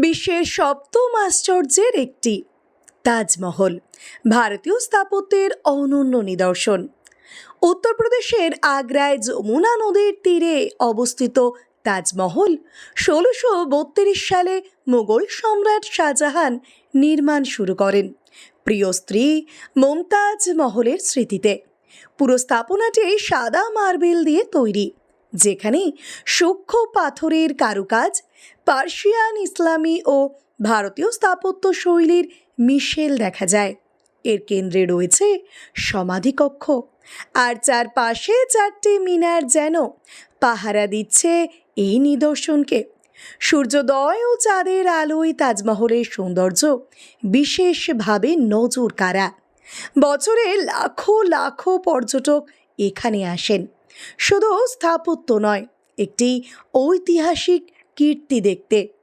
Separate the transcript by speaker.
Speaker 1: বিশ্বের সপ্তম আশ্চর্যের একটি তাজমহল, ভারতীয় স্থাপত্যের অনন্য নিদর্শন। উত্তরপ্রদেশের আগ্রায় যমুনা নদীর তীরে অবস্থিত তাজমহল ষোলোশো বত্রিশ সালে মুঘল সম্রাট শাহজাহান নির্মাণ শুরু করেন প্রিয় স্ত্রী মমতাজ মহলের স্মৃতিতে। পুরো স্থাপনাটি সাদা মার্বেল দিয়ে তৈরি। যেখানে সূক্ষ্ম পাথরের কারুকাজ, পার্সিয়ান ইসলামী ও ভারতীয় স্থাপত্য শৈলীর মিশেল দেখা যায়। এর কেন্দ্রে রয়েছে সমাধিকক্ষ। আর চারপাশে চারটি মিনার যেন পাহারা দিচ্ছে এই নিদর্শনকে। সূর্যোদয় ও চাঁদের আলোয় তাজমহলের সৌন্দর্য বিশেষভাবে নজর কারা বছরে লাখো লাখো পর্যটক এখানে আসেন। শুধু স্থাপত্য নয় একটি ঐতিহাসিক কীর্তি দেখতে।